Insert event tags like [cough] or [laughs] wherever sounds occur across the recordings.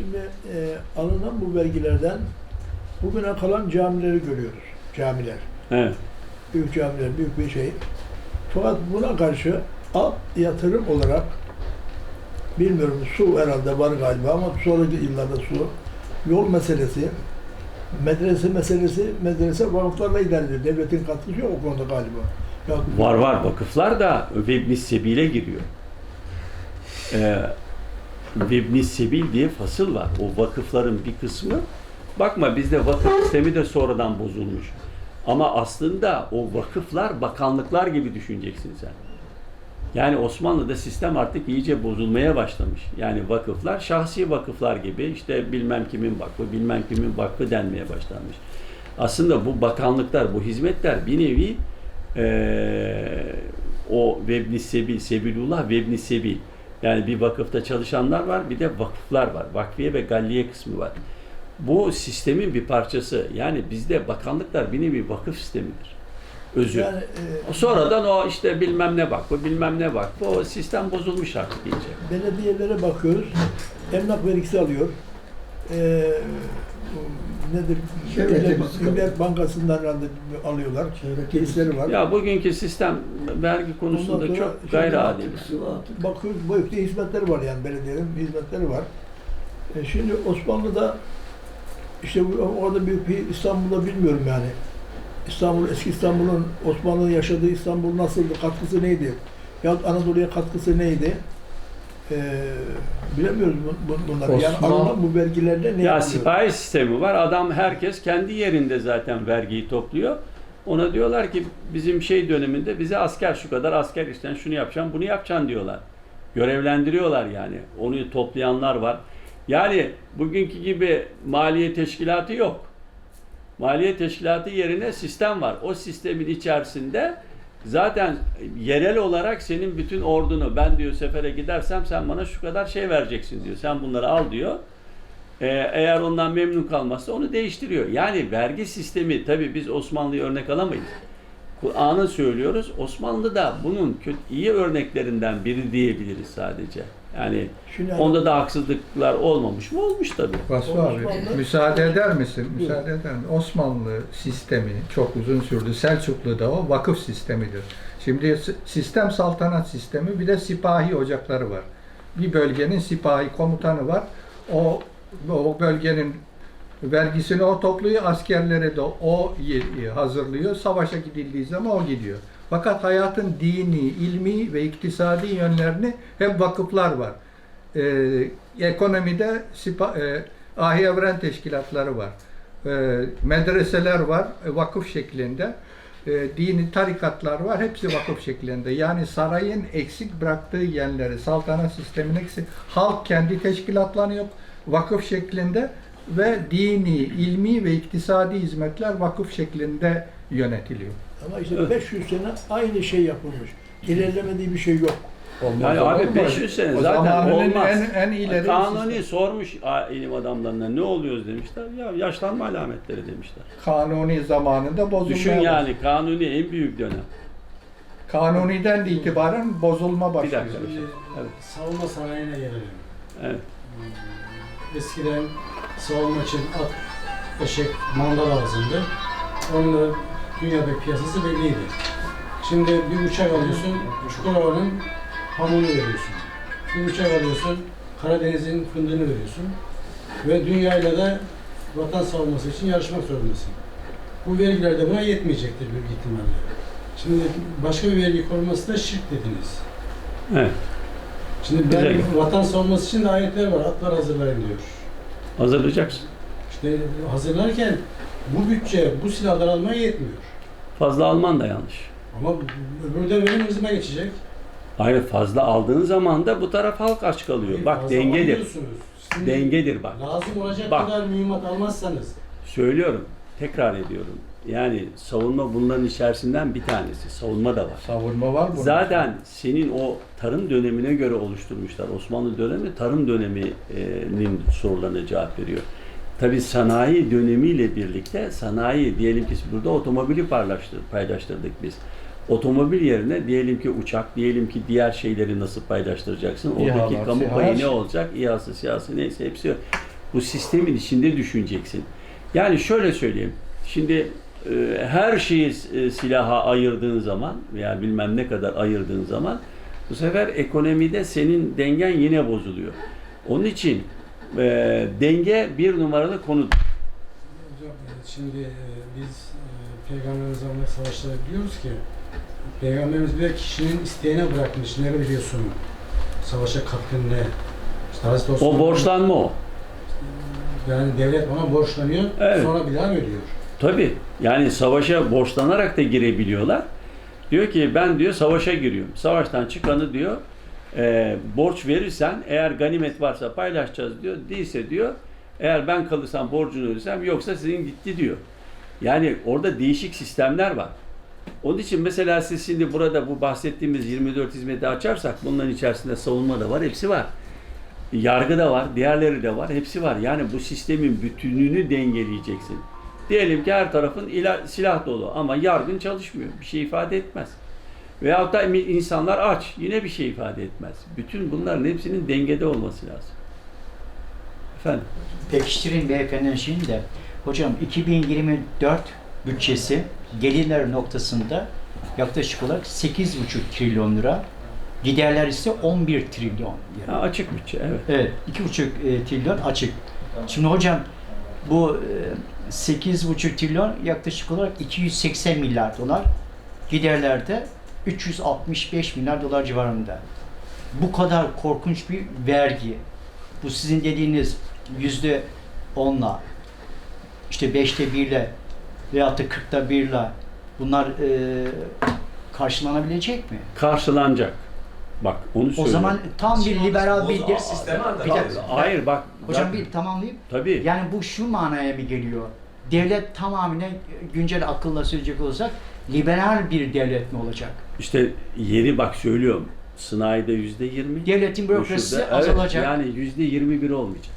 Şimdi e, alınan bu vergilerden bugüne kalan camileri görüyoruz. Camiler. Evet. Büyük camiler, büyük bir şey. Fakat buna karşı alt yatırım olarak bilmiyorum su herhalde var galiba ama sonraki yıllarda su, yol meselesi, medrese meselesi, medrese vakıflarla idare ediyor. Devletin katkısı yok o konuda galiba. Ya, Var var vakıflar da Vebni Sebil'e giriyor. Ee, Vebni Sebil diye fasıl var. O vakıfların bir kısmı bakma bizde vakıf sistemi de sonradan bozulmuş. Ama aslında o vakıflar bakanlıklar gibi düşüneceksin sen. Yani Osmanlı'da sistem artık iyice bozulmaya başlamış. Yani vakıflar şahsi vakıflar gibi işte bilmem kimin vakfı, bilmem kimin vakfı denmeye başlanmış. Aslında bu bakanlıklar, bu hizmetler bir nevi eee, o Vebni Sebil, Sebilullah Vebni Sebil. Yani bir vakıfta çalışanlar var, bir de vakıflar var. Vakfiye ve galliye kısmı var. Bu sistemin bir parçası. Yani bizde bakanlıklar bir nevi vakıf sistemidir. Özü. yani, e, Sonradan o işte bilmem ne vakfı, bilmem ne vakfı, o sistem bozulmuş artık iyice. belediyelere bakıyoruz. Emlak vergisi alıyor. Ee, nedir? Bir- Millet Bankası'ndan herhalde alıyorlar. Tesisleri var. Ya bugünkü sistem vergi konusunda çok gayri adil. Bakıyoruz bu ülkede hizmetleri var yani belediyelerin hizmetleri var. E şimdi Osmanlı'da işte orada büyük bir İstanbul'da bilmiyorum yani. İstanbul, eski İstanbul'un, Osmanlı'nın yaşadığı İstanbul nasıldı, katkısı neydi? Ya Anadolu'ya katkısı neydi? Bilemiyoruz bu, bu- bunları. Yani Osman- alınan bu vergilerle ne Ya sipahi sistemi var. Adam herkes kendi yerinde zaten vergiyi topluyor. Ona diyorlar ki bizim şey döneminde bize asker şu kadar asker işten şunu yapacaksın, bunu yapacaksın diyorlar. Görevlendiriyorlar yani. Onu toplayanlar var. Yani bugünkü gibi maliye teşkilatı yok. Maliye teşkilatı yerine sistem var. O sistemin içerisinde zaten yerel olarak senin bütün ordunu ben diyor sefere gidersem sen bana şu kadar şey vereceksin diyor. Sen bunları al diyor. Ee, eğer ondan memnun kalmazsa onu değiştiriyor. Yani vergi sistemi tabii biz Osmanlı'yı örnek alamayız. Kur'an'ı söylüyoruz. Osmanlı da bunun kötü, iyi örneklerinden biri diyebiliriz sadece. Yani Şimdi onda da haksızlıklar olmamış mı? Olmuş tabii. Vasfı abi Osmanlı- müsaade eder misin? Müsaade eder misin? Osmanlı sistemi çok uzun sürdü. Selçuklu'da o vakıf sistemidir. Şimdi s- sistem saltanat sistemi bir de sipahi ocakları var. Bir bölgenin sipahi komutanı var. O o bölgenin vergisini o topluyor, askerleri de o ye- hazırlıyor. Savaşa gidildiği zaman o gidiyor. Fakat hayatın dini, ilmi ve iktisadi yönlerini hep vakıflar var. Ee, ekonomide sipa, e, ahi evren teşkilatları var. Ee, medreseler var e, vakıf şeklinde. Ee, dini tarikatlar var. Hepsi vakıf şeklinde. Yani sarayın eksik bıraktığı yerleri, saltanat sistemin eksik. Halk kendi teşkilatlanıyor vakıf şeklinde ve dini, ilmi ve iktisadi hizmetler vakıf şeklinde yönetiliyor. Ama işte 500 sene aynı şey yapılmış. İlerlemediği bir şey yok. Olmaz Yani abi mu? 500 sene O zaten olmaz. En, en ileri Kanuni sistem. sormuş ilim adamlarına ne oluyoruz demişler. Ya yaşlanma alametleri demişler. Kanuni zamanında bozulmaya Düşün başladı. yani Kanuni en büyük dönem. Kanuni'den de itibaren bozulma Bir başlıyor. dakika. Şimdi Evet. savunma sanayine gelelim. Evet. Eskiden savunma için at, eşek, manda lazımdı. Onunla dünyada piyasası belliydi. Şimdi bir uçak alıyorsun, Çukurova'nın hamurunu veriyorsun. Bir uçak alıyorsun, Karadeniz'in fındığını veriyorsun. Ve dünyayla da vatan savunması için yarışmak zorundasın. Bu vergiler de buna yetmeyecektir büyük ihtimalle. Şimdi başka bir vergi konulması da şirk dediniz. Evet. Şimdi Güzel. ben vatan savunması için de ayetler var. Atlar hazırlayın diyor. Hazırlayacaksın. İşte hazırlarken bu bütçe bu silahlar almaya yetmiyor. Fazla alman da yanlış. Ama öbürü de benim hızıma geçecek. Hayır fazla aldığın zaman da bu taraf halk aç kalıyor. Bak Fazla dengedir. Dengedir bak. Lazım olacak Bak. kadar mühimmat almazsanız Söylüyorum. Tekrar ediyorum. Yani savunma bunların içerisinden bir tanesi. Savunma da var. Savunma var bunun. Zaten senin o tarım dönemine göre oluşturmuşlar. Osmanlı dönemi tarım döneminin sorularına cevap veriyor. Tabi sanayi dönemiyle birlikte sanayi diyelim ki burada otomobili paylaştır, paylaştırdık biz. Otomobil yerine diyelim ki uçak, diyelim ki diğer şeyleri nasıl paylaştıracaksın? Oradaki İHA'lar, kamu payı ne olacak? İHA'sı, SİHA'sı neyse hepsi. Bu sistemin içinde düşüneceksin. Yani şöyle söyleyeyim. Şimdi her şeyi e, silaha ayırdığın zaman veya bilmem ne kadar ayırdığın zaman bu sefer ekonomide senin dengen yine bozuluyor. Onun için e, denge bir numaralı konu. Hocam e, şimdi e, biz e, Peygamberimiz zamanında savaşları biliyoruz ki Peygamberimiz bile kişinin isteğine bırakmış. Ne biliyorsun? Savaşa katkın ne? İşte Hazreti Osman, O borçlanma o. Yani devlet ona borçlanıyor. Evet. Sonra bir daha ödüyor. Tabii. Yani savaşa borçlanarak da girebiliyorlar. Diyor ki ben diyor savaşa giriyorum. Savaştan çıkanı diyor e, borç verirsen eğer ganimet varsa paylaşacağız diyor. Değilse diyor eğer ben kalırsam borcunu ödesem yoksa sizin gitti diyor. Yani orada değişik sistemler var. Onun için mesela siz şimdi burada bu bahsettiğimiz 24 hizmeti açarsak bunların içerisinde savunma da var, hepsi var. Yargı da var, diğerleri de var, hepsi var. Yani bu sistemin bütünlüğünü dengeleyeceksin. Diyelim ki her tarafın ila- silah dolu ama yargın çalışmıyor. Bir şey ifade etmez. Veyahut da insanlar aç. Yine bir şey ifade etmez. Bütün bunların hepsinin dengede olması lazım. Efendim? Pekiştirin beyefendinin şeyini de. Hocam 2024 bütçesi gelirler noktasında yaklaşık olarak 8,5 trilyon lira. Giderler ise 11 trilyon lira. Ha, açık bütçe, evet. Evet, 2,5 e, trilyon açık. Şimdi hocam bu e, 8,5 trilyon yaklaşık olarak 280 milyar dolar. Giderlerde 365 milyar dolar civarında. Bu kadar korkunç bir vergi. Bu sizin dediğiniz yüzde onla, işte beşte birle veyahut da kırkta birle bunlar e, karşılanabilecek mi? Karşılanacak. Bak onu O söylüyorum. zaman tam bir liberal bir O sistemi bir dakika. Hayır bak. Hocam bak- bir tamamlayayım. Tabii. Yani bu şu manaya mı geliyor? Devlet tamamen güncel akılla söyleyecek olursak liberal bir devlet mi olacak? İşte yeri bak söylüyorum. Sanayide yüzde yirmi. Devletin bürokrasisi azalacak. Yani yüzde yirmi bir olmayacak.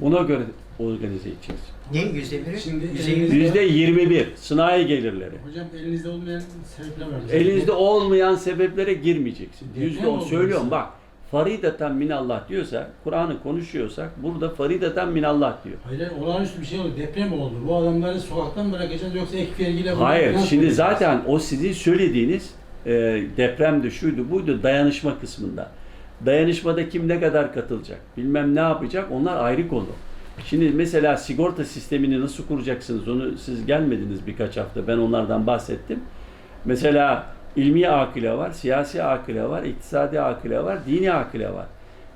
Buna göre organize edeceğiz. Ne yüzde biri? Şimdi Yüzde elinizde-. Yüzde yirmi bir sanayi gelirleri. Hocam elinizde olmayan sebepler var. Elinizde olmayan sebeplere girmeyeceksin. Deprem Yüzde on oldu söylüyorum bak. Farideten minallah diyorsa, Kur'an'ı konuşuyorsak burada farideten minallah diyor. Hayır, olağanüstü bir şey oldu. Deprem oldu. Bu adamları sokaktan bırakacağız yoksa ek vergiyle bunu Hayır, nasıl şimdi yapacağız? zaten o sizin söylediğiniz e, depremde şuydu buydu dayanışma kısmında. Dayanışmada kim ne kadar katılacak, bilmem ne yapacak onlar ayrı konu. Şimdi mesela sigorta sistemini nasıl kuracaksınız onu siz gelmediniz birkaç hafta ben onlardan bahsettim. Mesela ilmi akile var, siyasi akile var, iktisadi akile var, dini akile var.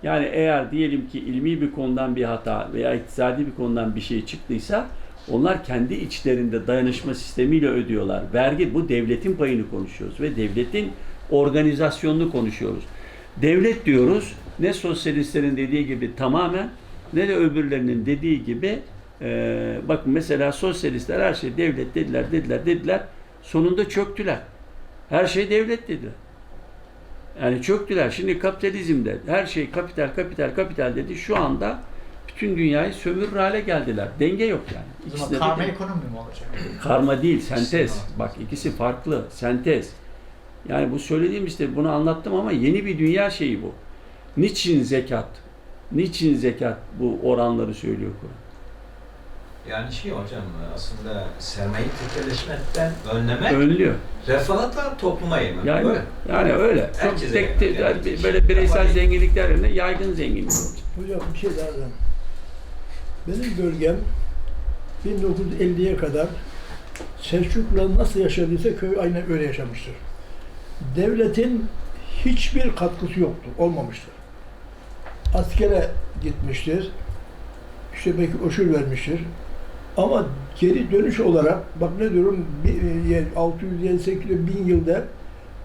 Yani eğer diyelim ki ilmi bir konudan bir hata veya iktisadi bir konudan bir şey çıktıysa onlar kendi içlerinde dayanışma sistemiyle ödüyorlar. Vergi bu devletin payını konuşuyoruz ve devletin organizasyonunu konuşuyoruz. Devlet diyoruz ne sosyalistlerin dediği gibi tamamen ne de öbürlerinin dediği gibi e, bakın mesela sosyalistler her şey devlet dediler dediler dediler sonunda çöktüler. Her şey devlet dediler. Yani çöktüler. Şimdi kapitalizmde her şey kapital kapital kapital dedi. Şu anda bütün dünyayı sömürür hale geldiler. Denge yok yani. İkisinde de karma denge- ekonomi mi olacak? Karma değil, sentez. Bak ikisi farklı, sentez. Yani bu söylediğim işte bunu anlattım ama yeni bir dünya şeyi bu. Niçin zekat? Niçin zekat bu oranları söylüyor Kur'an? Yani şey hocam aslında sermaye tekelleşmekten önlemek, Önlüyor. refahla topluma yaymak. Yani Böyle. yani öyle. Çok Herkese tek, tek- yaymak. yani böyle bireysel zenginlikler yerine yaygın zenginlik olacak. Hocam bir şey daha da. Benim bölgem 1950'ye kadar Selçuklular nasıl yaşadıysa köy aynen öyle yaşamıştır. Devletin hiçbir katkısı yoktur, olmamıştır. Askere gitmiştir, işte belki oşul vermiştir. Ama geri dönüş olarak, bak ne diyorum, bir- e, 600, 800, 1000 yılda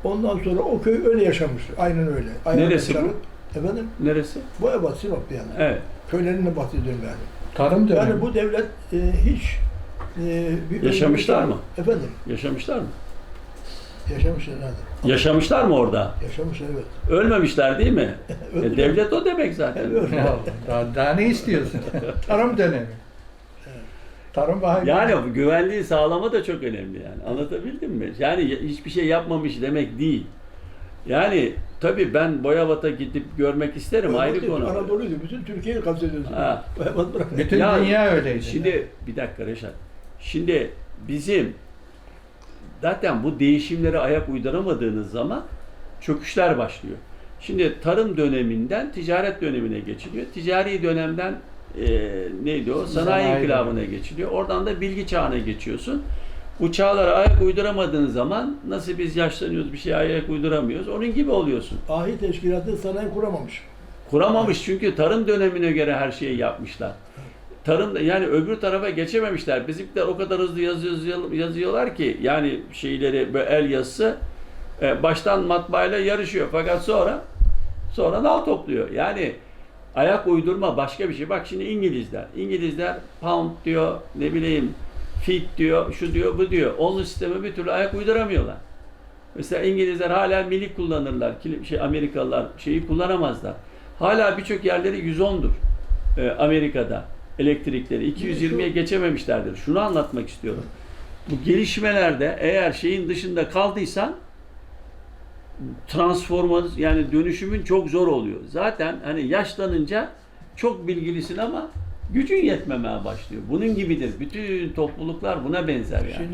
ondan sonra o köy öyle yaşamıştır. Aynen öyle. Ayağını Neresi bu? çarıp- Efendim? Neresi? Boyabat, Sinop yani. Evet. Köylerinden bahsediyorum yani. Tarım dönemi. Yani bu devlet e, hiç e, bir Yaşamışlar mı? Efendim, Yaşamışlar mı? Yaşamışlar nerede? Yaşamışlar mı orada? Yaşamışlar evet. Ölmemişler değil mi? [laughs] E, devlet o demek zaten. Ya, daha, daha ne istiyorsun? [laughs] Tarım dönemi. Tarım bahane. Yani güvenliği sağlama da çok önemli yani. Anlatabildim mi? Yani hiçbir şey yapmamış demek değil. Yani tabii ben Boyabat'a gidip görmek isterim ayrı Boyabat değil, konu. Anadolu'ydu. Bütün Türkiye'yi kastediyorsun. Ha. Boyabat bırak. Bütün Ya, dünya öyleydi. Şimdi bir dakika Reşat. Şimdi bizim zaten bu değişimlere ayak uyduramadığınız zaman çöküşler başlıyor. Şimdi tarım döneminden ticaret dönemine geçiliyor. Ticari dönemden e, neydi o? Sanayi, Sanayi inkılabına geçiliyor. Oradan da bilgi çağına geçiyorsun. Bu çağlara ayak uyduramadığın zaman nasıl biz yaşlanıyoruz bir şeye ayak uyduramıyoruz. Onun gibi oluyorsun. Ahi teşkilatı sanayi kuramamış. Kuramamış çünkü tarım dönemine göre her şeyi yapmışlar. Tarım yani öbür tarafa geçememişler. Bizimkiler o kadar hızlı yazıyor, yazıyorlar ki yani şeyleri böyle el yazısı e, baştan matbaayla yarışıyor. Fakat sonra sonra nal topluyor. Yani ayak uydurma başka bir şey. Bak şimdi İngilizler. İngilizler pound diyor, ne bileyim feet diyor, şu diyor, bu diyor. Onun sistemi bir türlü ayak uyduramıyorlar. Mesela İngilizler hala mili kullanırlar. Şey Amerikalılar şeyi kullanamazlar. Hala birçok yerleri 110'dur. e, Amerika'da elektrikleri 220'ye geçememişlerdir. Şunu anlatmak istiyorum. Bu gelişmelerde eğer şeyin dışında kaldıysan transformaz yani dönüşümün çok zor oluyor. Zaten hani yaşlanınca çok bilgilisin ama gücün yetmemeye başlıyor. Bunun gibidir. Bütün topluluklar buna benzer yani. Şimdi